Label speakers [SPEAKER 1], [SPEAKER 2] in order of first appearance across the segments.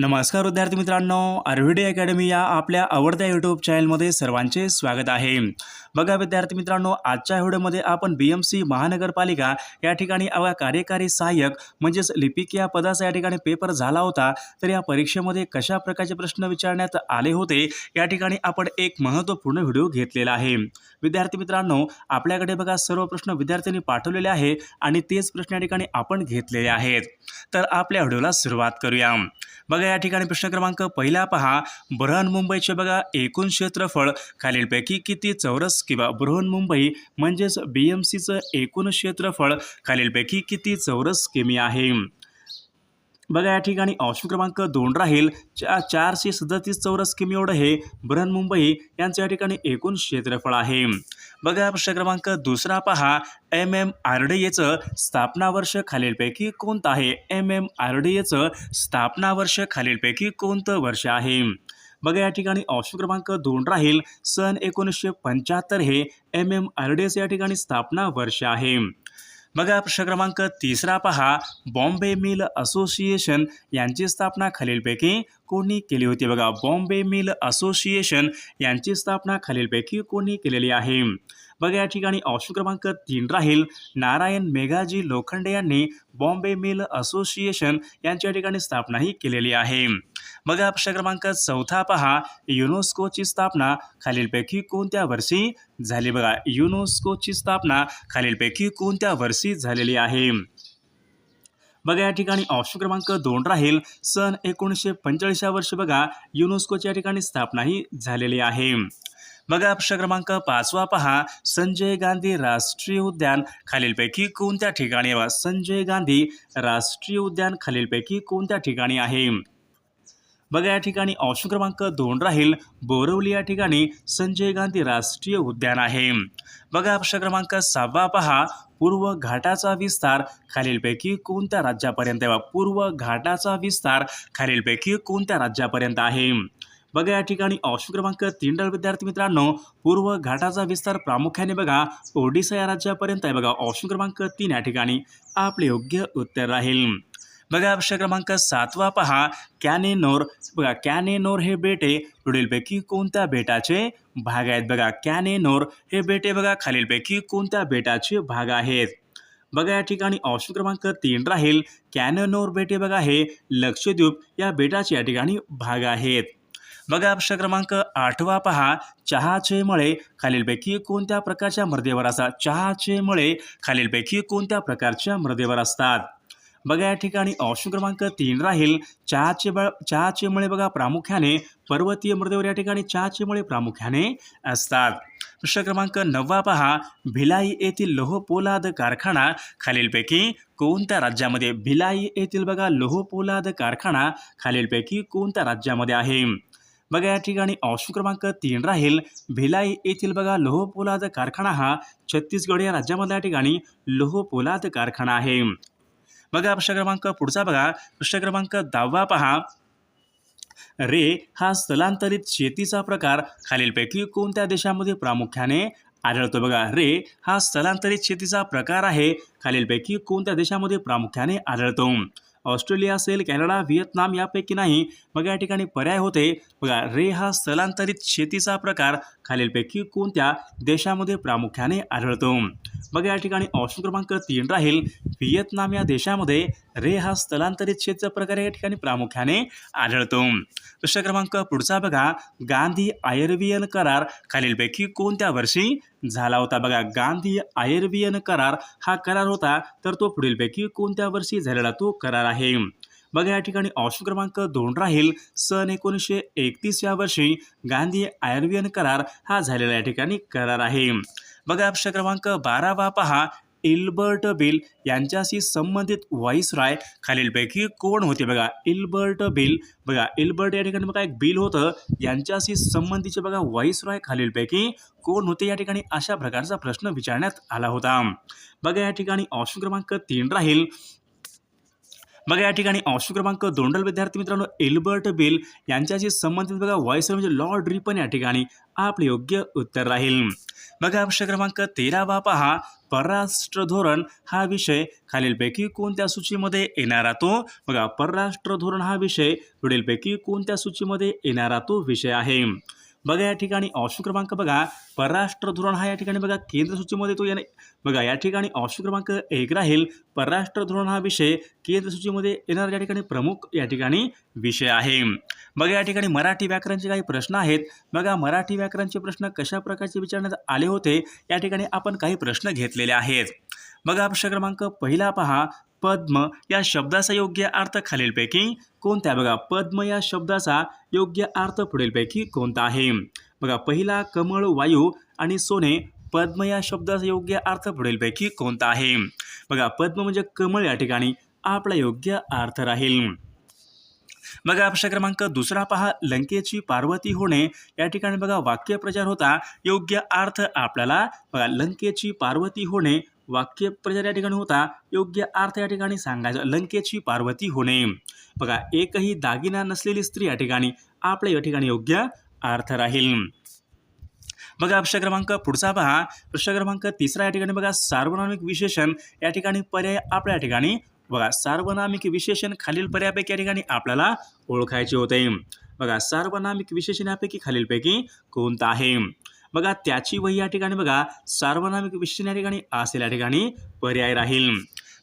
[SPEAKER 1] नमस्कार विद्यार्थी मित्रांनो आरव्हीडी अकॅडमी या आपल्या आवडत्या यूट्यूब चॅनलमध्ये सर्वांचे स्वागत आहे. बघा विद्यार्थी मित्रांनो आजच्या व्हिडिओमध्ये आपण बी एम सी महानगरपालिका या ठिकाणी कार्यकारी सहाय्यक म्हणजेच लिपिक या पदाचा या ठिकाणी पेपर झाला होता. तर या परीक्षेमध्ये कशा प्रकारचे प्रश्न विचारण्यात आले होते या ठिकाणी आपण एक महत्त्वपूर्ण व्हिडिओ घेतलेला आहे. विद्यार्थी मित्रांनो आपल्याकडे बघा सर्व प्रश्न विद्यार्थ्यांनी पाठवलेले आहे आणि तेच प्रश्न या ठिकाणी आपण घेतलेले आहेत. तर आपल्या व्हिडिओला सुरुवात करूया. बघा या ठिकाणी प्रश्न क्रमांक पहिला पहा. बृहन्मुंबईचे बघा एकूण क्षेत्रफळ खालीलपैकी किती चौरस किंवा बृहन्मुंबई म्हणजेच बी एम सीचं एकूण क्षेत्रफळ खालीलपैकी किती चौरस किमी आहे? बघा या ठिकाणी ऑप्शन क्रमांक दोन राहील. चा चारशे सदतीस चौरस किमी एवढं हे बृहन्मुंबई यांचं या ठिकाणी एकूण क्षेत्रफळ आहे. बघा प्रश्न क्रमांक दुसरा पहा. एम एम आर डी एचं स्थापना वर्ष खालीलपैकी कोणतं आहे? एम एम आर डी एचं स्थापना वर्ष खालीलपैकी कोणतं वर्ष आहे? बघा या ठिकाणी ऑप्शन क्रमांक दोन राहील. सन एकोणीसशे पंच्याहत्तर हे एम एम आर डी एचं या ठिकाणी स्थापना वर्ष आहे. बघा प्रश्न क्रमांक तिसरा पहा. बॉम्बे मिल असोसिएशन यांची स्थापना खालीलपैकी कोणी केली होती? बघा बॉम्बे मिल असोसिएशन यांची स्थापना खालीलपैकी कोणी केलेली आहे? बघा या ठिकाणी ऑप्शन क्रमांक तीन राहील. नारायण मेघाजी लोखंडे यांनी बॉम्बे मिल असोसिएशन यांच्या ठिकाणी स्थापनाही केलेली आहे. बघा प्रश्न क्रमांक चौथा पहा. युनेस्कोची स्थापना खालीलपैकी कोणत्या वर्षी झाली? बघा युनेस्कोची स्थापना खालीलपैकी कोणत्या वर्षी झालेली आहे? बघा या ठिकाणी ऑप्शन क्रमांक दोन राहील. सन एकोणीसशे पंचेचाळीस वर्षी बघा युनेस्कोच्या ठिकाणी स्थापनाही झालेली आहे. बघा प्रश्न क्रमांक पाचवा पहा. संजय गांधी राष्ट्रीय उद्यान. खालीलपैकी कोणत्या ठिकाणी संजय गांधी राष्ट्रीय उद्यान खालीलपैकी कोणत्या ठिकाणी आहे? बघा या ठिकाणी ऑप्शन क्रमांक दोन राहील. बोरवली या ठिकाणी संजय गांधी राष्ट्रीय उद्यान आहे. बघा प्रश्न क्रमांक सहावा पहा. पूर्व घाटाचा विस्तार. खालीलपैकी कोणत्या राज्यापर्यंत पूर्व घाटाचा विस्तार. खालीलपैकी कोणत्या राज्यापर्यंत आहे? बघा या ठिकाणी ऑप्शन क्रमांक तीन राहील विद्यार्थी मित्रांनो पूर्व घाटाचा विस्तार प्रामुख्याने बघा ओडिसा या राज्यापर्यंत आहे बघा. ऑप्शन क्रमांक तीन या ठिकाणी आपले योग्य उत्तर राहील. बघा प्रश्न क्रमांक सातवा पहा. कॅनेनोर बघा कॅनेनोर हे बेटे पुढीलपैकी कोणत्या बेटाचे भाग आहेत? बघा कॅनेनोर हे बेटे बघा खालीलपैकी कोणत्या बेटाचे भाग आहेत? बघा या ठिकाणी ऑप्शन क्रमांक तीन राहील. कॅनेनोर बेटे बघा हे लक्षद्वीप या बेटाचे या ठिकाणी भाग आहेत. बघा प्रश्न क्रमांक आठवा पहा. चहाचे मळे खालीलपैकी कोणत्या प्रकारच्या मृदेवर असतात? चहाचे मळे खालीलपैकी कोणत्या प्रकारच्या मृदेवर असतात? बघा या ठिकाणी ऑप्शन क्रमांक तीन राहील. चहाचे बळ चहाचे मळे बघा प्रामुख्याने पर्वतीय मृदेवर या ठिकाणी चहाचे मळे प्रामुख्याने असतात. प्रश्न क्रमांक नववा पहा. भिलाई येथील लोह पोलाद कारखाना खालीलपैकी कोणत्या राज्यामध्ये? भिलाई येथील बघा लोह पोलाद कारखाना खालीलपैकी कोणत्या राज्यामध्ये आहे? बघा या ठिकाणी ऑप्शन क्रमांक तीन राहील. भिलाई येथील बघा लोह पोलाद कारखाना हा छत्तीसगड या राज्यामधल्या या ठिकाणी लोह पोलाद कारखाना आहे. बघा प्रश्न क्रमांक पुढचा बघा. प्रश्न क्रमांक दहावा पहा. रे हा स्थलांतरित शेतीचा प्रकार. खालीलपैकी कोणत्या देशामध्ये प्रामुख्याने आढळतो बघा? रे हा स्थलांतरित शेतीचा प्रकार आहे. खालीलपैकी कोणत्या देशामध्ये प्रामुख्याने आढळतो? ऑस्ट्रेलिया असेल कॅनडा व्हिएतनाम यापैकी नाही मग या ठिकाणी पर्याय होते. बघा रे हा स्थलांतरित शेतीचा प्रकार खालीलपैकी कोणत्या देशामध्ये प्रामुख्याने आढळतो? मग या ठिकाणी ऑप्शन क्रमांक तीन राहील. व्हिएतनाम या देशामध्ये रे हा स्थलांतरित शेतीचा प्रकार या ठिकाणी प्रामुख्याने आढळतो. प्रश्न क्रमांक पुढचा बघा. गांधी आयर्वियन करार खालीलपैकी कोणत्या वर्षी झाला होता? बघा गांधी आयर्वियन करार हा करार होता तर तो पुढीलपैकी कोणत्या वर्षी झालेला तो करार आहे? बघा या ठिकाणी ऑप्शन क्रमांक दोन राहील. सन एकोणीसशे एकतीस या वर्षी गांधी आयर्वियन करार हा झालेला या ठिकाणी करार आहे. बघा प्रश्न क्रमांक बारावा पहा. इल्बर्ट बिल यांच्याशी संबंधित व्हॉइसरॉय खालीलपैकी कोण होते बघा? Ilbert bill. बघा इल्बर्ट या ठिकाणी बघा एक बिल होतं. यांच्याशी संबंधीचे बघा व्हॉइसरॉय खालीलपैकी कोण होते? या ठिकाणी अशा प्रकारचा प्रश्न विचारण्यात आला होता. बघा या ठिकाणी ऑप्शन क्रमांक तीन राहील. बघा या ठिकाणी ऑप्शन क्रमांक दोंडल विद्यार्थी मित्रांनो एल्बर्ट बिल यांच्याशी संबंधित बघा व्हॉइस म्हणजे लॉर्ड रिपन या ठिकाणी आपले योग्य उत्तर राहील. बघा प्रश्न क्रमांक तेरावा पहा. परराष्ट्र धोरण हा विषय खालीलपैकी कोणत्या सूचीमध्ये येणारा तो? बघा परराष्ट्र धोरण हा विषय पुढीलपैकी कोणत्या सूचीमध्ये येणारा तो विषय आहे? बघा या ठिकाणी ऑप्शन क्रमांक बघा. परराष्ट्र धोरण हा या ठिकाणी बघा. केंद्र सूचीमध्ये तो येणे बघा या ठिकाणी ऑप्शन क्रमांक एक राहील. परराष्ट्र धोरण हा विषय केंद्र सूचीमध्ये येणारा या ठिकाणी प्रमुख या ठिकाणी विषय आहे. बघा या ठिकाणी मराठी व्याकरणचे काही प्रश्न आहेत. बघा मराठी व्याकरणचे प्रश्न कशा प्रकारचे विचारण्यात आले होते? या ठिकाणी आपण काही प्रश्न घेतलेले आहेत. बघा प्रश्न क्रमांक पहिला पहा. पद्म या शब्दाचा योग्य अर्थ खालीलपैकी कोणत्या? बघा पद्म या शब्दाचा योग्य अर्थ पुढीलपैकी कोणता आहे? बघा पहिला कमळ वायू आणि सोने पद्म या शब्दाचा योग्य अर्थ पुढीलपैकी कोणता आहे? बघा पद्म म्हणजे कमळ या ठिकाणी आपला योग्य अर्थ राहील. बघा प्रश्न क्रमांक दुसरा पहा. लंकेची पार्वती होणे या ठिकाणी बघा वाक्यप्रचार होता. योग्य अर्थ आपल्याला बघा लंकेची पार्वती होणे वाक्यप्रचार या ठिकाणी होता योग्य अर्थ या ठिकाणी सांगायचा. लंकेची पार्वती होणे. बघा एकही दागिना नसलेली स्त्री या ठिकाणी आपल्या या ठिकाणी योग्य अर्थ राहील. बघा प्रश्न क्रमांक पुढचा पहा. प्रश्न क्रमांक तिसरा या ठिकाणी बघा सार्वनामिक विशेषण या ठिकाणी पर्याय आपल्या ठिकाणी. बघा सार्वनामिक विशेषण खालील पर्यायापैकी या ठिकाणी आपल्याला ओळखायचे होते. बघा सार्वनामिक विशेषण यापैकी खालीलपैकी कोणतं आहे? बघा त्याची वही या ठिकाणी बघा सार्वनामिक विषय या ठिकाणी असेल या ठिकाणी पर्याय राहील.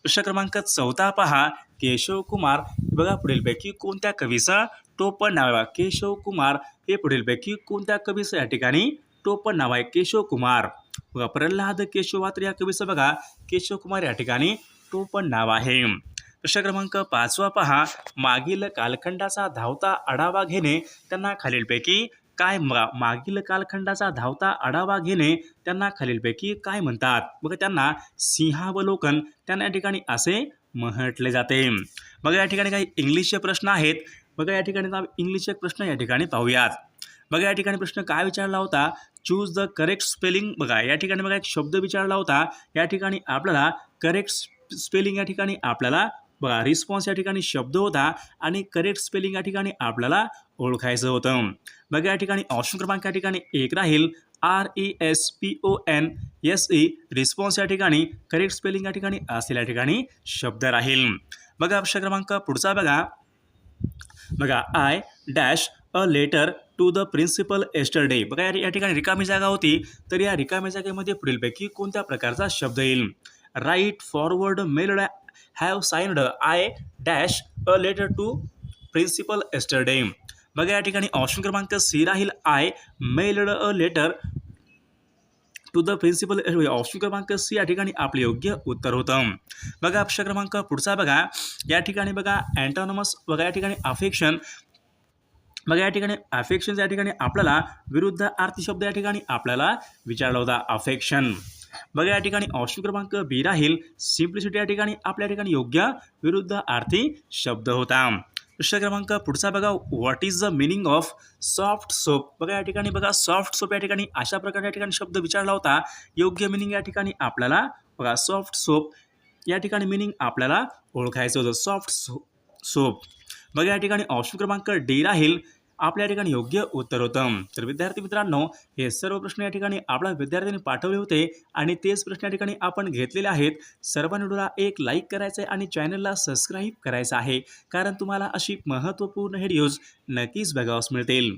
[SPEAKER 1] प्रश्न क्रमांक चौथा पहा केशव कुमार. बघा पुढीलपैकी कोणत्या कवीचं टोपण नाव आहे? बघा केशव कुमार. हे पुढीलपैकी कोणत्या कवीचं या ठिकाणी टोपण नाव आहे? केशव कुमार. बघा प्रल्हाद केशवात्र या कवीचं बघा केशव कुमार या ठिकाणी टोपण नाव आहे. प्रश्न क्रमांक पाचवा पहा मागील कालखंडाचा धावता आढावा घेणे त्यांना खालीलपैकी काय मा- मागील कालखंडाचा धावता आढावा घेणे त्यांना खालीलपैकी काय म्हणतात मग त्यांना सिंहावलोकन त्यांना या ठिकाणी असे म्हटले जाते बघा या ठिकाणी काही इंग्लिशचे प्रश्न आहेत बघा या ठिकाणी इंग्लिशचे प्रश्न या ठिकाणी पाहूयात बघा या ठिकाणी प्रश्न काय विचारला होता चूज द करेक्ट स्पेलिंग बघा या ठिकाणी बघा एक शब्द विचारला होता या ठिकाणी आपल्याला करेक्ट स्पेलिंग या ठिकाणी आपल्याला बघा रिस्पॉन्स या ठिकाणी शब्द होता आणि करेक्ट स्पेलिंग या ठिकाणी आपल्याला ओळखायचं होतं. बघा या ठिकाणी ऑप्शन क्रमांक या ठिकाणी एक राहील. R E S P O N S E response या ठिकाणी करेक्ट स्पेलिंग या ठिकाणी असेल या ठिकाणी शब्द राहील. बघा ऑप्शन क्रमांक पुढचा बघा. बघा I dash a letter to the principal yesterday बघा या ठिकाणी रिकामी जागा होती. तर या रिकामी जागेमध्ये पुढीलपैकी कोणत्या प्रकारचा शब्द येईल? Right forward mail have signed I dash a letter to principal yesterday बघा या ठिकाणी ऑप्शन क्रमांक सी राहील I mailed a letter to the principal option क्रमांक सी या ठिकाणी आपले योग्य उत्तर होतं. बघा ऑप्शन क्रमांक पुढचा बघा. या ठिकाणी बघा अँटॉनॉमस बघा या ठिकाणी अफेक्शन बघा या ठिकाणी अफेक्शन या ठिकाणी आपल्याला विरुद्ध आर्थिक शब्द या ठिकाणी आपल्याला विचारला होता अफेक्शन बघा या ठिकाणी ऑप्शन क्रमांक बी राहील. सिम्प्लिसिटी या ठिकाणी आपल्या ठिकाणी योग्य विरुद्ध आर्थिक शब्द होता. प्रश्न क्रमांक पुढचा बघा. What is the meaning of soft soap बघा या ठिकाणी बघा. सॉफ्ट सोप या ठिकाणी अशा प्रकारे या ठिकाणी शब्द विचारला होता. योग्य मिनिंग या ठिकाणी आपल्याला बघा सॉफ्ट सोप या ठिकाणी मिनिंग आपल्याला ओळखायचं होतं. सॉफ्ट सो सोप बघा या ठिकाणी ऑप्शन क्रमांक डी राहील. आपल्या ठिकाणी योग्य उत्तर होतं. तर विद्यार्थी मित्रांनो हे सर्व प्रश्न या ठिकाणी आपल्या विद्यार्थ्यांनी पाठवले होते आणि तेच प्रश्न या ठिकाणी आपण घेतलेले आहेत. सर्व व्हिडिओला एक लाईक करायचं आहे आणि चॅनलला सबस्क्राईब करायचं आहे. कारण तुम्हाला अशी महत्त्वपूर्ण व्हिडिओज नक्कीच बघावस मिळतील.